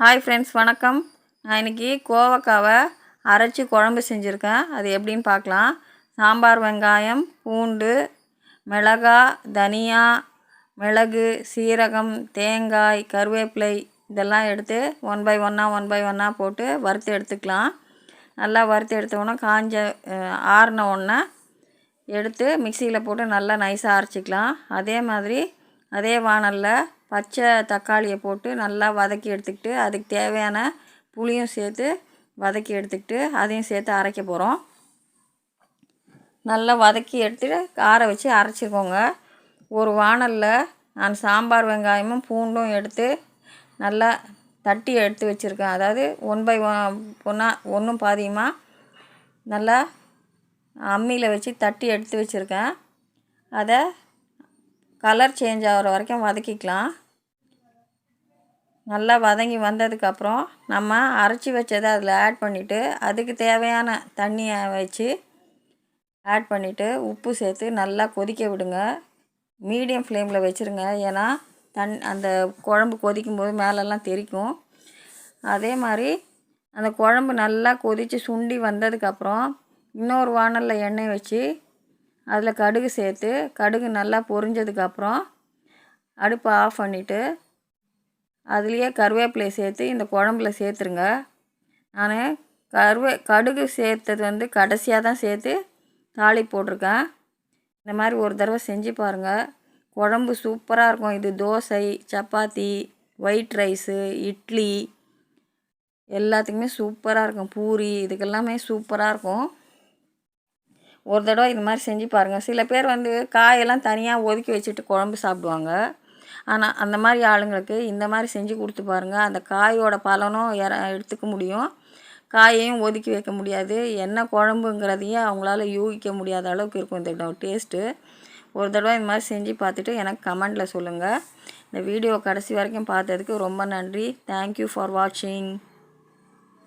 Hi friends வணக்கம். நான் இன்றைக்கி கோவக்காவை அரைச்சி குழம்பு செஞ்சுருக்கேன். அது எப்படின்னு பார்க்கலாம். சாம்பார் வெங்காயம் பூண்டு மிளகா தனியா மிளகு சீரகம் தேங்காய் கருவேப்பிலை இதெல்லாம் எடுத்து ஒன் பை ஒன்னாக ஒன் பை ஒன்னாக போட்டு வறுத்து எடுத்துக்கலாம். நல்லா வறுத்து எடுத்தவுடனே காஞ்ச ஆறின உடனே எடுத்து மிக்சியில் போட்டு நல்லா நைஸாக அரைச்சிக்கலாம். அதே மாதிரி அதே வாணலில் பச்சை தக்காளியை போட்டு நல்லா வதக்கி எடுத்துக்கிட்டு அதுக்கு தேவையான புளியும் சேர்த்து வதக்கி எடுத்துக்கிட்டு அதையும் சேர்த்து அரைக்க போகிறோம் நல்லா வதக்கி எடுத்துட்டு ஆற வச்சு அரைச்சிக்கோங்க. ஒரு வாணலில் நான் சாம்பார் வெங்காயமும் பூண்டும் எடுத்து நல்லா தட்டி எடுத்து வச்சுருக்கேன். அதாவது ஒன் பை ஒன்றா ஒன்றும் பாதியமாக நல்லா அம்மியில் வச்சு தட்டி எடுத்து வச்சுருக்கேன். அதை கலர் சேஞ்ச் ஆகிற வரைக்கும் வதக்கிக்கலாம். நல்லா வதங்கி வந்ததுக்கப்புறம் நம்ம அரைச்சி வச்சதை அதில் ஆட் பண்ணிவிட்டு அதுக்கு தேவையான தண்ணியை வச்சு ஆட் பண்ணிவிட்டு உப்பு சேர்த்து நல்லா கொதிக்க விடுங்க. மீடியம் ஃப்ளேமில் வச்சுருங்க. ஏன்னா தன் அந்த குழம்பு கொதிக்கும் போது மேலெல்லாம் தெறிக்கும் அதே மாதிரி அந்த குழம்பு நல்லா கொதித்து சுண்டி வந்ததுக்கப்புறம் இன்னொரு வாணலில் எண்ணெய் வச்சு அதில் கடுகு சேர்த்து கடுகு நல்லா பொரிஞ்சதுக்கப்புறம் அடுப்பை ஆஃப் பண்ணிவிட்டு அதுலேயே கருவேப்பிலையை சேர்த்து இந்த குழம்புல சேர்த்துருங்க. நான் கருவே கடுகு சேர்த்தது வந்து கடைசியாக தான் சேர்த்து தாளி போட்டிருக்கேன். இந்த மாதிரி ஒரு தடவை செஞ்சு பாருங்கள் குழம்பு சூப்பராக இருக்கும். இது தோசை சப்பாத்தி ஒயிட் ரைஸு இட்லி எல்லாத்துக்குமே சூப்பராக இருக்கும். பூரி இதுக்கெல்லாமே சூப்பராக இருக்கும். ஒரு தடவை இது மாதிரி செஞ்சு பாருங்கள் சில பேர் வந்து காயெல்லாம் தனியாக ஒதுக்கி வச்சுட்டு குழம்பு சாப்பிடுவாங்க. ஆனால் அந்த மாதிரி ஆளுங்களுக்கு இந்த மாதிரி செஞ்சு கொடுத்து பாருங்கள் அந்த காயோட பலனும் எற எடுத்துக்க முடியும். காயையும் ஒதுக்கி வைக்க முடியாது. என்ன குழம்புங்கிறதையும் அவங்களால யூகிக்க முடியாத அளவுக்கு இருக்கும் இந்த டேஸ்ட்டு. ஒரு தடவை இந்த மாதிரி செஞ்சு பார்த்துட்டு எனக்கு கமெண்டில் சொல்லுங்கள் இந்த வீடியோ கடைசி வரைக்கும் பார்த்ததுக்கு ரொம்ப நன்றி. தேங்க்யூ ஃபார் வாட்சிங்